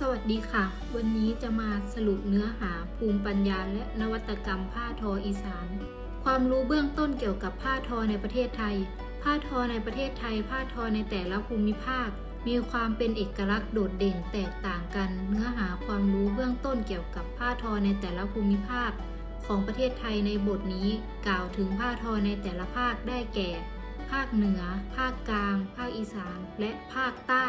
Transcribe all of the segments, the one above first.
สวัสดีค่ะ วันนี้จะมาสรุปเนื้อหาภูมิปัญญาและนวัตกรรมผ้าทออีสาน ความรู้เบื้องต้นเกี่ยวกับผ้าทอในประเทศไทย ผ้าทอในประเทศไทย ผ้าทอในแต่ละภูมิภาค มีความเป็นเอกลักษณ์โดดเด่นแตกต่างกัน เนื้อหาความรู้เบื้องต้นเกี่ยวกับผ้าทอในแต่ละภูมิภาค ของประเทศไทยในบทนี้ กล่าวถึงผ้าทอในแต่ละภาคได้แก่ ภาคเหนือ ภาคกลาง ภาคอีสาน และภาคใต้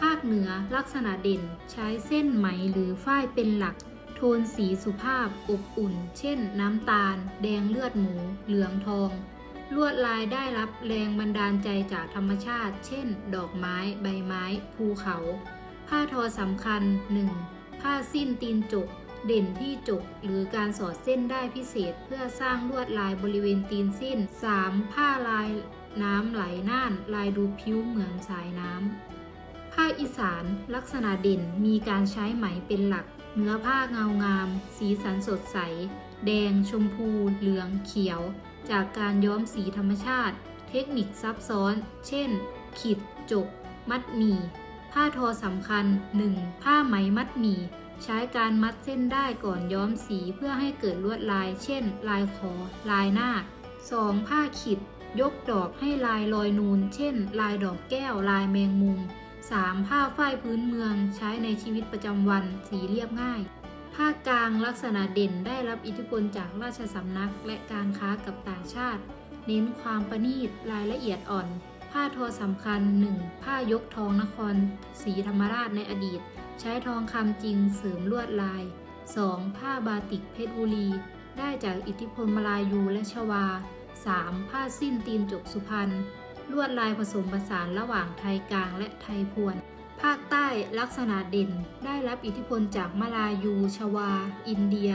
ภาคเหนือลักษณะเด่นใช้เส้นไหมหรือฝ้ายเป็นหลัก โทนสีสุภาพอบอุ่น เช่น น้ำตาล แดงเลือดหมู เหลืองทอง ลวดลายได้รับแรงบันดาลใจจากธรรมชาติ เช่น ดอกไม้ ใบไม้ ภูเขา ผ้าทอสำคัญ 1. ผ้าสิ้นตีนจก เด่นที่จก หรือการสอดเส้นได้พิเศษเพื่อสร้างลวดลายบริเวณตีนสิ้น 3. ผ้าลายน้ำไหลน่าน ลายดูพิ้วเหมือนสายน้ อีสาน ลักษณะเด่นมีการใช้ไหมเป็นหลัก เนื้อผ้าเงางาม สีสันสดใส แดง ชมพู เหลือง เขียว จากการย้อมสีธรรมชาติ เทคนิคซับซ้อน เช่น ขีด จก มัดหมี่ ผ้าทอสำคัญ 1. ผ้าไหมมัดหมี่ ใช้การมัดเส้นได้ก่อนย้อมสีเพื่อให้เกิดลวดลาย เช่น ลายขอลายหน้า 2. ผ้าขีดยกดอกให้ลายลอยนูน เช่น ลายดอกแก้ว ลายแมงมุม 3. ผ้าฝ้ายพื้นเมืองใช้ในชีวิตประจำวัน สีเรียบง่ายภาคกลางลักษณะเด่นได้รับอิทธิพลจากราชสำนักและการค้ากับต่างชาติ เน้นความประณีตรายละเอียดอ่อน ผ้าทอสำคัญ 1. ผ้ายกทองนครศรีธรรมราชในอดีต ใช้ทองคำจริงเสริมลวดลาย 2. ผ้าบาติกเพชรบุรี ได้จากอิทธิพลมาลายูและชวา 3. ผ้าสิ้นตีนจกสุพรรณ ลวดลายผสมผสานระหว่างไทยกลางและไทยพวน ภาคใต้ลักษณะเด่นได้รับอิทธิพลจากมาลายู ชวา อินเดีย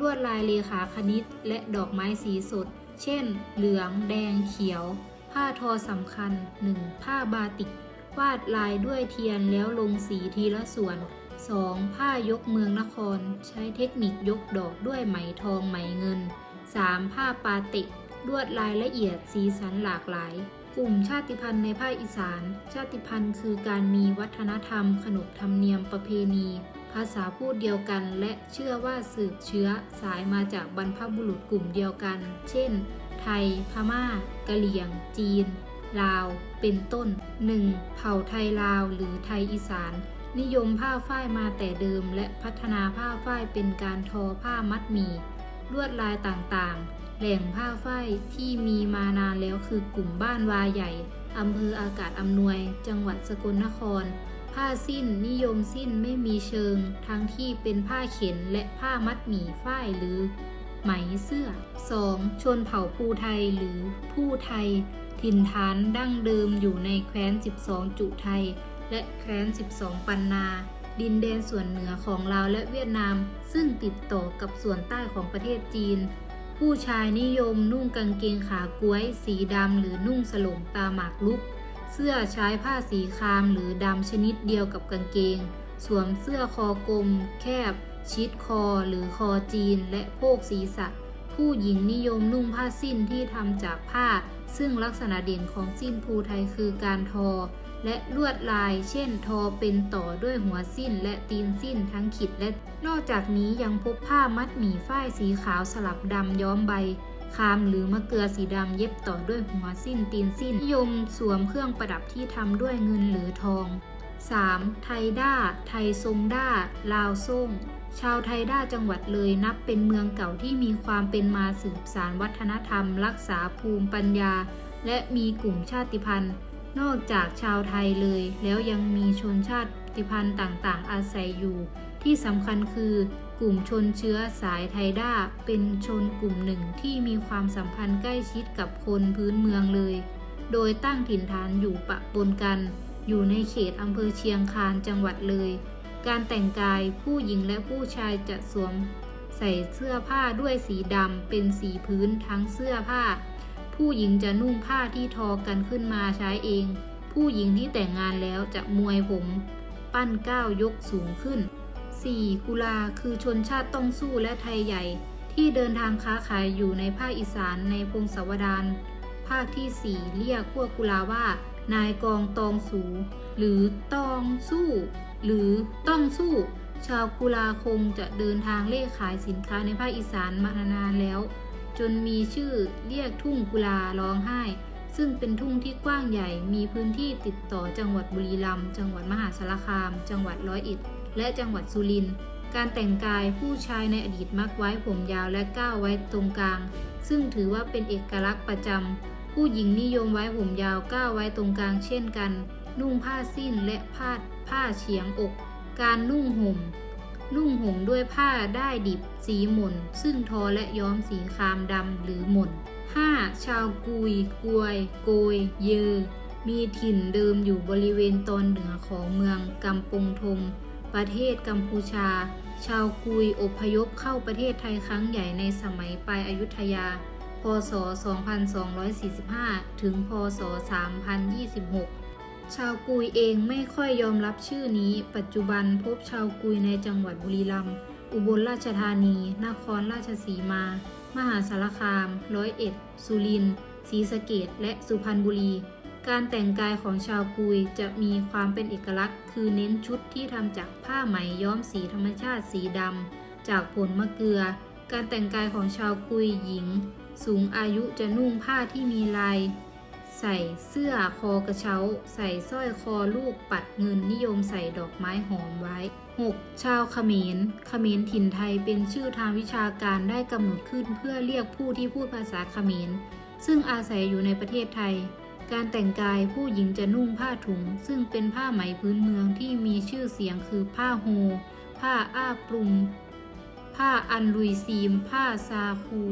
ลวดลายเลขาคณิต และดอกไม้สีสด เช่น เหลือง แดง เขียว ผ้าทอสำคัญ 1. ผ้าบาติก วาดลายด้วยเทียนแล้วลงสีทีละส่วน 2. ผ้ายกเมืองนคร ใช้เทคนิคยกดอกด้วยไหมทองไหมเงิน 3. ผ้าปาติกลวดลายละเอียดสีสันหลากหลาย กลุ่มชาติพันธุ์ในภาคอีสาน ชาติพันธุ์คือการมีวัฒนธรรม ขนบธรรมเนียมประเพณี ภาษาพูดเดียวกัน และเชื่อว่าสืบเชื้อสายมาจากบรรพบุรุษกลุ่มเดียวกัน เช่น ไทย พม่ากะเหรี่ยง จีน ลาว เป็นต้น 1. เผ่าไทยลาวหรือไทยอีสานนิยมผ้าฝ้ายมาแต่เดิม และพัฒนาผ้าฝ้ายเป็นการทอผ้ามัดหมี่ลวดลายต่างๆ แหล่งผ้าฝ้ายที่มีมานานแล้วคือกลุ่มบ้านวาใหญ่อำเภออากาศอำนวย จังหวัดสกลนคร ผ้าสิ้นนิยมสิ้นไม่มีเชิง ทั้งที่เป็นผ้าเข็นและผ้ามัดหมี่ฝ้ายหรือ ไหมเสื้อ 2. ชนเผ่าภูไทยหรือผู้ไทย ถิ่นฐานดั้งเดิมอยู่ในแคว้น 12 จุไทย และแคว้น 12 ปันนาดินแดนส่วนเหนือของลาวและเวียดนาม ซึ่งติดต่อกับส่วนใต้ของประเทศจีน ผู้ชายนิยมนุ่งกางเกงขาก้วย สีดำหรือนุ่งสลงตาหมากลุก เสื้อใช้ผ้าสีครามหรือดำชนิดเดียวกับกางเกง สวมเสื้อคอกลม แคบ ชิดคอหรือคอจีน และโพกศีรษะ ผู้หญิงนิยมนุ่งผ้าสิ้นที่ทำจากผ้า ซึ่งลักษณะเด่นของสิ้นภูไทยคือการทอ และลวดลาย เช่น ทอเป็นต่อด้วยหัวสิ้น และตีนสิ้นทั้งขีดและ นอกจากนี้ยังพบผ้ามัดหมี่ฝ้ายสีขาวสลับดำย้อมใบคามหรือมะเกลือสีดำเย็บต่อด้วยหัวสิ้นตีนสิ้นนิยมสวมเครื่องประดับที่ทำด้วยเงินหรือทอง 3. ไทยด้า ไทยทรงด้า ลาวส่ง ชาวไทยด้าจังหวัดเลยนับเป็นเมืองเก่าที่มีความเป็นมาสืบสานวัฒนธรรม รักษาภูมิปัญญา และมีกลุ่มชาติพันธุ์ นอกจากชาวไทยเลย แล้วยังมีชนชาติพันธุ์ต่างๆ อาศัยอยู่ ที่สำคัญคือกลุ่มชนเชื้อสายไทยด้า เป็นชนกลุ่มหนึ่งที่มีความสัมพันธ์ใกล้ชิดกับคนพื้นเมืองเลย โดยตั้งถิ่นฐานอยู่ปะปนกัน อยู่ในเขตอำเภอเชียงคานจังหวัดเลย การแต่งกายผู้หญิงและผู้ชายจะสวม ใส่เสื้อผ้าด้วยสีดำเป็นสีพื้นทั้งเสื้อผ้า ผู้หญิงจะนุ่งผ้าที่ทอกันขึ้นมาใช้เอง ผู้หญิงที่แต่งงานแล้วจะมวยผม ปั้นก้าวยกสูงขึ้น 4. กุลาคือชนชาติต้องสู้และไทยใหญ่ ที่เดินทางค้าขายอยู่ในภาคอีสานในพงศาวดารภาคที่ 4 เรียกพวกกุลาว่า นายกองตองสู หรือตองสู้ หรือต้องสู้ ชาวกุลาคงจะเดินทางเล่ขายสินค้าในภาคอีสานมานานแล้ว จนมีชื่อเรียกทุ่งกุลาร้องไห้ ซึ่งเป็นทุ่งที่กว้างใหญ่ มีพื้นที่ติดต่อจังหวัดบุรีรัมย์จังหวัดมหาสารคาม จังหวัดร้อยเอ็ด และจังหวัดสุรินทร์การแต่งกายผู้ชายในอดีตมักไว้ผมยาวและก้าวไว้ตรงกลาง ซึ่งถือว่าเป็นเอกลักษณ์ประจำผู้หญิงนิยมไว้ผมยาวก้าวไว้ตรงกลางเช่นกัน นุ่งผ้าสิ้นและผ้าผ้าเฉียงอก การนุ่งห่ม นุ่งห่มด้วยผ้าได้ดิบสีหม่น ซึ่งทอและย้อมสีครามดำหรือหม่น 5. ชาวกุย กวย โกย เยอ มีถิ่นเดิมอยู่บริเวณตอนเหนือของเมืองกำปงทงประเทศกัมพูชา ชาวกุยอพยพเข้าประเทศไทยครั้งใหญ่ในสมัยปลายอายุทยา พศ 2245 ถึง พศ 3026 ชาวกุยเองไม่ค่อยยอมรับชื่อนี้ ปัจจุบันพบชาวกุยในจังหวัดบุรีรัมย์ อุบลราชธานี นครราชสีมา มหาสารคาม ร้อยเอ็ด สุรินทร์ ศรีสะเกดและสุพรรณบุรี การแต่งกายของชาวกุยจะมีความเป็นเอกลักษณ์ คือเน้นชุดที่ทำจากผ้าไหมย้อมสีธรรมชาติสีดำ จากผลมะเกลือ การแต่งกายของชาวกุยหญิง สูงอายุจะนุ่งผ้าที่มีลาย ใส่เสื้อคอกระเช้า ใส่สร้อยคอลูกปัดเงินนิยมใส่ดอกไม้หอมไว้ 6. ชาวเขมร เขมรถิ่นไทยเป็นชื่อทางวิชาการได้กำหนดขึ้นเพื่อเรียกผู้ที่พูดภาษาเขมร ซึ่งอาศัยอยู่ในประเทศไทย การแต่งกายผู้หญิงจะนุ่งผ้าถุง ซึ่งเป็นผ้าไหมพื้นเมืองที่มีชื่อเสียงคือผ้าโฮ ผ้าอ้าปรุง ผ้าอันลุยซีม ผ้าซาคู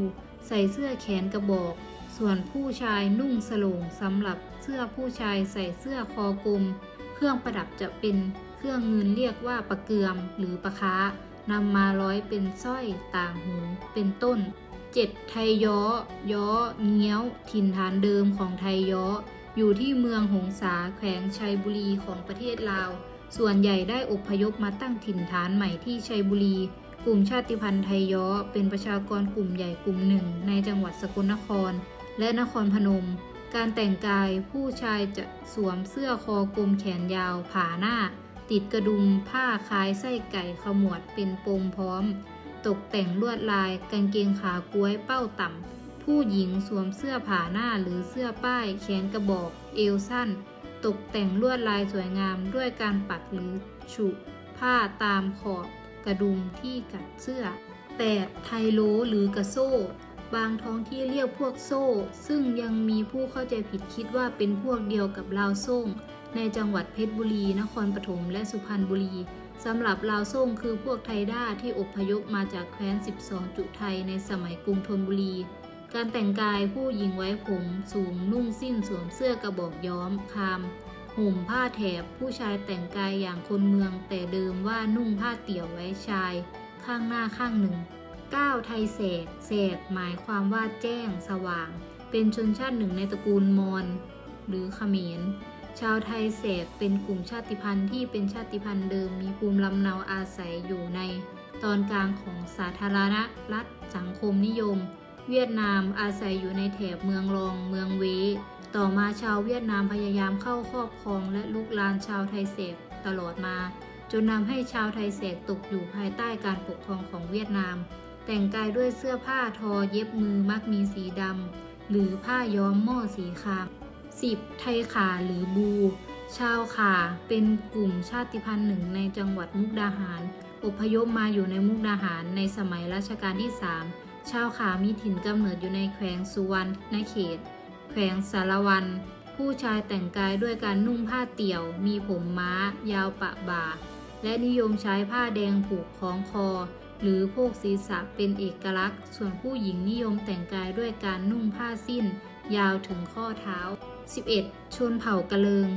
ใส่เสื้อแขนกระบอก ส่วนผู้ชายนุ่งสโลงสำหรับเสื้อผู้ชายใส่เสื้อคอกลม เครื่องประดับจะเป็นเครื่องเงินเรียกว่าประเกือมหรือประค้านำมาร้อยเป็นสร้อยต่างหูเป็นต้น 7. ไทยย้อ ย้อ เงี้ยว ถิ่นฐานเดิมของไทยย้อ อยู่ที่เมืองหงสาแขวงชัยบุรีของประเทศลาว ส่วนใหญ่ได้อพยพมาตั้งถิ่นฐานใหม่ที่ชัยบุรี กลุ่มชาติพันธุ์ไทยย้อ เป็นประชากรกลุ่มใหญ่กลุ่มหนึ่ง ในจังหวัดสกลนคร และนครพนม การแต่งกายผู้ชายจะสวมเสื้อคอกลมแขนยาวผ่าหน้า ติดกระดุมผ้าคล้ายไส้ไก่ขมวดเป็นปมพร้อม ตกแต่งลวดลายกางเกงขากล้วยเป้าต่ำ ผู้หญิงสวมเสื้อผ่าหน้าหรือเสื้อป้ายแขนกระบอกเอวสั้น ตกแต่งลวดลายสวยงามด้วยการปักหรือฉุผ้าตามขอบกระดุมที่กัดเสื้อ 8. ไทโลหรือกระโซ่ บางท้องที่เรียกพวกโซ่ ซึ่งยังมีผู้เข้าใจผิดคิดว่าเป็นพวกเดียวกับลาวส่ง ในจังหวัดเพชรบุรี นครปฐมและสุพรรณบุรีสำหรับลาวส่งคือพวกไทด้าที่อพยพมาจากแคว้น 12 จุไทยในสมัยกรุงธนบุรี การแต่งกายผู้หญิงไว้ผมสูงนุ่งสิ้นสวมเสื้อกระบอกย้อมคามห่มผ้าแถบผู้ชายแต่งกายอย่างคนเมือง แต่เดิมว่านุ่งผ้าเตี่ยวไว้ชาย ข้างหน้าข้างหนึ่ง 9. ไทยแสกแสกหมายความว่าแจ้งสว่าง เป็นชนชาติหนึ่งในตระกูลมอญหรือเขมร ชาวไทยแสกเป็นกลุ่มชาติพันธุ์ที่เป็นชาติพันธุ์เดิมมีภูมิลำเนาอาศัยอยู่ในตอนกลางของสาธารณรัฐสังคมนิยม เวียดนามอาศัยอยู่ในแถบเมืองรองเมืองเว ต่อมาชาวเวียดนามพยายามเข้าครอบครองและลุกลานชาวไทยแสกตลอดมา จนนำให้ชาวไทยแสกตกอยู่ภายใต้การปกครองของเวียดนาม แต่งกายด้วยเสื้อผ้าทอเย็บมือมักมีสีดำ หรือผ้าย้อมหม้อสีคาม 10. ไทยขาหรือบู ชาวขาเป็นกลุ่มชาติพันธุ์หนึ่งในจังหวัดมุกดาหาร อพยพมาอยู่ในมุกดาหารในสมัยรัชกาลที่ 3 ชาวขามีถิ่นกำเนิดอยู่ในแขวงสุวรรณเขต แขวงสารวัน ผู้ชายแต่งกายด้วยการนุ่งผ้าเตี่ยว มีผมม้า ยาวปะบ่า และนิยมใช้ผ้าแดงผูกคล้องคอ หรือโพกศีรษะเป็นเอกลักษณ์ ส่วนผู้หญิงนิยมแต่งกายด้วยการนุ่งผ้าสิ้น ยาวถึงข้อเท้า 11. ชนเผ่ากะเลิง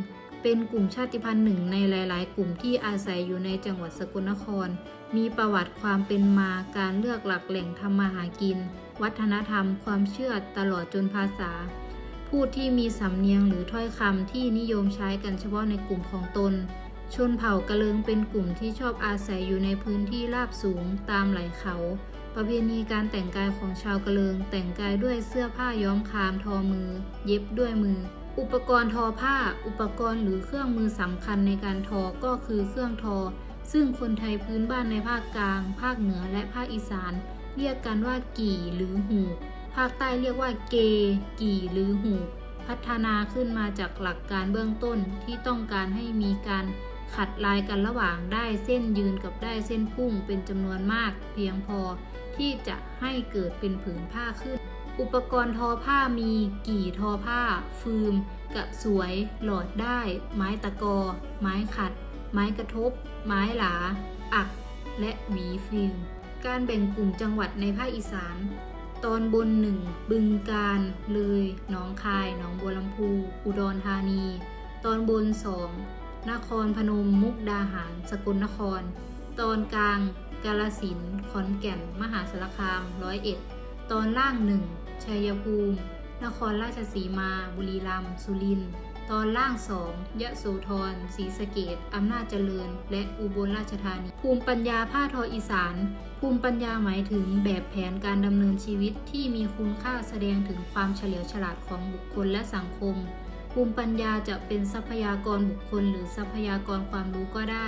เป็นกลุ่มชาติพันธุ์หนึ่งในหลาย ๆ กลุ่มที่อาศัยอยู่ในจังหวัดสกลนคร มีประวัติความเป็นมา การเลือกหลักแหล่งทำมาหากิน วัฒนธรรม ความเชื่อตลอดจนภาษาพูดที่มีสำเนียงหรือถ้อยคำที่นิยมใช้กันเฉพาะในกลุ่มของตน ชนเผ่ากะเลิงเป็นกลุ่มที่ชอบอาศัยอยู่ในพื้นที่ราบสูงตามไหล่เขา ประเพณีการแต่งกายของชาวกะเลิง แต่งกายด้วยเสื้อผ้าย้อมคามทอมือ เย็บด้วยมือ อุปกรณ์ทอผ้า อุปกรณ์หรือเครื่องมือสำคัญในการทอก็คือเครื่องทอ ซึ่งคนไทยพื้นบ้านในภาคกลาง ภาคเหนือและภาคอีสาน เรียกกันว่ากี่หรือหูภาคใต้เรียกว่าเก กี่หรือหูพัฒนาขึ้นมาจากหลักการเบื้องต้นที่ต้องการให้มีการ ขัดลายกันระหว่างได้เส้นยืนกับได้เส้นพุ่งเป็นจำนวนมากเพียงพอที่จะให้เกิดเป็นผืนผ้าขึ้น อุปกรณ์ทอผ้ามีกี่ทอผ้า ฟืม กระสวย หลอดได้ ไม้ตะกอ ไม้ขัด ไม้กระทบ ไม้หลา อัก และหวีฟิล์มการแบ่งกลุ่มจังหวัดในภาคอีสาน ตอนบนหนึ่งบึงกาฬเลย หนองคาย หนองบัวลำพู อุดรธานี ตอนบนสอง นครพนมมุกดาหาร สกลนคร ตอนกลาง กาลสินขอนแก่น มหาสารคามร้อยเอ็ดตอนล่างหนึ่งชัยภูมิ นครราชสีมา บุรีรัมย์สุรินทร์ตอนล่างสองยะโสธรศรีสะเกดอำนาจเจริญ และอุบลราชธานี ภูมิปัญญาผ้าทออีสาน ภูมิปัญญาหมายถึงแบบแผนการดำเนินชีวิตที่มีคุณค่าแสดงถึงความเฉลียวฉลาดของบุคคลและสังคม ภูมิปัญญาจะเป็นทรัพยากรบุคคล หรือทรัพยากรความรู้ก็ได้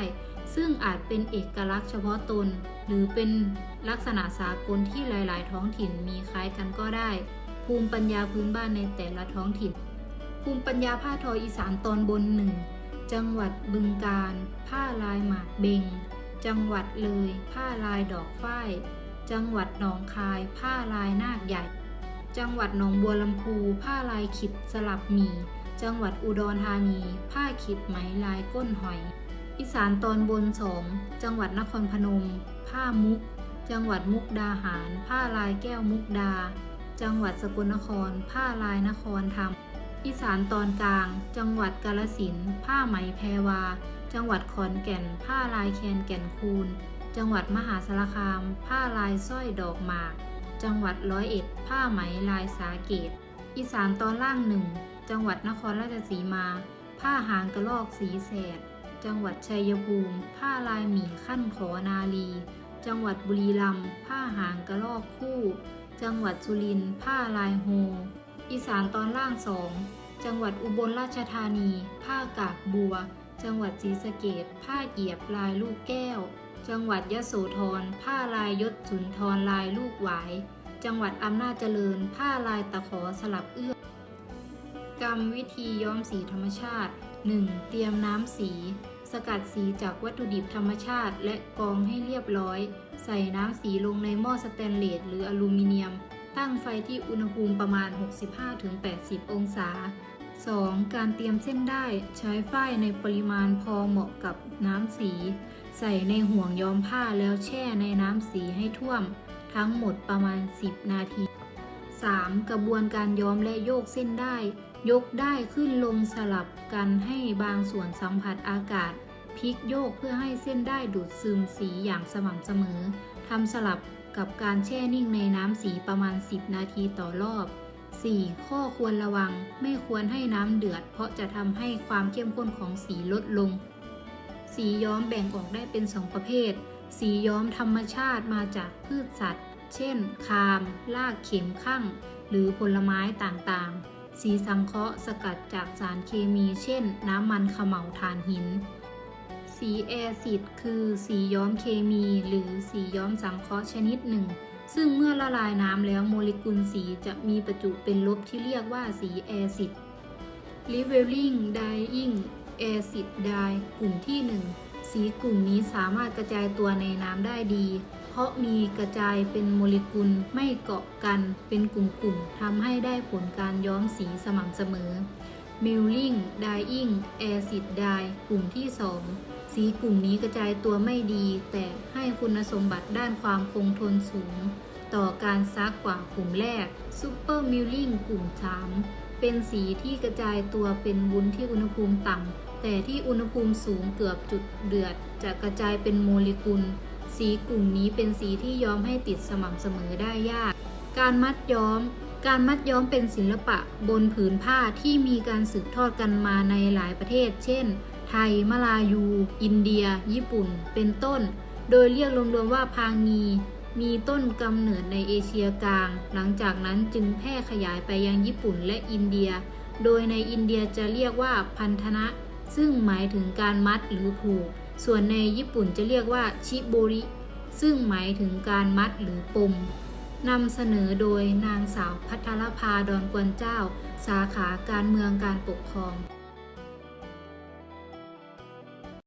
ซึ่งอาจเป็นเอกลักษณ์เฉพาะตน หรือเป็นลักษณะสากลที่หลาย ๆ ท้องถิ่นมีคล้ายกันก็ได้ ภูมิปัญญาพื้นบ้านในแต่ละท้องถิ่น ภูมิปัญญาผ้าทออีสานตอนบนหนึ่งจังหวัดบึงกาฬผ้าลายหมากเบง จังหวัดเลย ผ้าลายดอกฝ้าย จังหวัดหนองคาย ผ้าลายนาคใหญ่ จังหวัดหนองบัวลำพู ผ้าลายขิดสลับหมี่ จังหวัดอุดรธานี ผ้าขิดไหมลายก้นหอย อีสานตอนบนสองจังหวัดนครพนม ผ้ามุก จังหวัดมุกดาหาร ผ้าลายแก้วมุกดา จังหวัดสกลนคร ผ้าลายนครธรรม อีสานตอนกลาง จังหวัดกาลสินผ้าไหมแพรวา จังหวัดขอนแก่น ผ้าลายแคนแก่นคูนจังหวัดมหาสารคาม ผ้าลายสร้อยดอกหมาก จังหวัดร้อยเอ็ด ผ้าไหมลายสาเกต อีสานตอนล่างหนึ่ง จังหวัดนครราชสีมา ผ้าหางกระลอกสีแสด จังหวัดชัยภูมิ ผ้าลายหมีขั้นขอนาลี จังหวัดบุรีรัมย์ ผ้าหางกระลอกคู่ จังหวัดสุรินทร์ ผ้าลายโฮ อีสานตอนล่างสอง จังหวัดอุบลราชธานี ผ้ากากบัว จังหวัดศรีสะเกดผ้าเกียบลายลูกแก้ว จังหวัดยะโสธร ผ้าลายยศสุนทรลายลูกหวาย จังหวัดอำนาจเจริญ ผ้าลายตะขอสลับเอื้อ กรรมวิธีย้อมสีธรรมชาติ 1. เตรียมน้ำสี สกัดสีจากวัตถุดิบธรรมชาติ และกรองให้เรียบร้อย ใส่น้ำสีลงในหม้อสแตนเลสหรืออลูมิเนียม ตั้งไฟที่อุณหภูมิประมาณ 65-80 องศา 2. การเตรียมเส้นได้ใช้ฝ้ายในปริมาณพอเหมาะกับน้ำสี ใส่ในห่วงย้อมผ้าแล้วแช่ในน้ำสีให้ท่วม ทั้งหมดประมาณ 10 นาที 3. กระบวนการย้อมและโยกเส้นได้ ยกได้ขึ้นลงสลับกันให้บางส่วนสัมผัสอากาศพลิกโยกเพื่อให้เส้นได้ดูดซึมสีอย่างสม่ำเสมอทำสลับกับการแช่นิ่งในน้ำสีประมาณ 10 นาทีต่อรอบ 4. ข้อควรระวังไม่ควรให้น้ำเดือด เพราะจะทำให้ความเข้มข้นของสีลดลง สีย้อมแบ่งออกได้เป็น 2 ประเภท สีย้อมธรรมชาติมาจากพืชสัตว์ เช่น คาม รากเข็มข้างหรือผลไม้ต่างๆ สีสังเคราะห์สกัดจากสารเคมี เช่น น้ำมันเขม่าถ่านหิน สีแอซิดคือสีย้อมเคมี หรือสีย้อมสังเคราะห์ชนิดหนึ่ง ซึ่งเมื่อละลายน้ำแล้วโมเลกุลสีจะมีประจุเป็นลบที่เรียกว่าสีแอซิด Leveling Dyeing Acid Dye กลุ่มที่ 1 สีกลุ่มนี้สามารถกระจายตัวในน้ำได้ดี ราะมีกระจายเป็นโมเลกุลไม่เกาะกันเป็นกลุ่มๆทำให้ได้ผลการย้อมสีสม่ำเสมอ Milling Dyeing Acid Dye กลุ่มที่ 2 สีกลุ่มนี้กระจายตัวไม่ดี แต่ให้คุณสมบัติด้านความคงทนสูง ต่อการซักกว่ากลุ่มแรก Super Milling กลุ่ม 3 เป็นสีที่กระจายตัวเป็นวุ้นที่อุณหภูมิต่ำแต่ที่อุณหภูมิสูงเกือบจุดเดือด จะกระจายเป็นโมเลกุล สีกลุ่มนี้เป็นสีที่ย้อมให้ติดสม่ำเสมอได้ยาก การมัดย้อม การมัดย้อมเป็นศิลปะบนผืนผ้าที่มีการสืบทอดกันมาในหลายประเทศ เช่น ไทย มาลายู อินเดีย ญี่ปุ่น เป็นต้น โดยเรียกรวมๆว่าพางีมีต้นกำเนิดในเอเชียกลาง หลังจากนั้นจึงแพร่ขยายไปยังญี่ปุ่นและอินเดีย โดยในอินเดียจะเรียกว่าพันธนะ ซึ่งหมายถึงการมัดหรือผูก ส่วนในญี่ปุ่นจะเรียกว่าชิโบริ ซึ่งหมายถึงการมัดหรือปมนำเสนอโดยนางสาวพัทรภาดอนกวนเจ้า สาขาการเมืองการปกครอง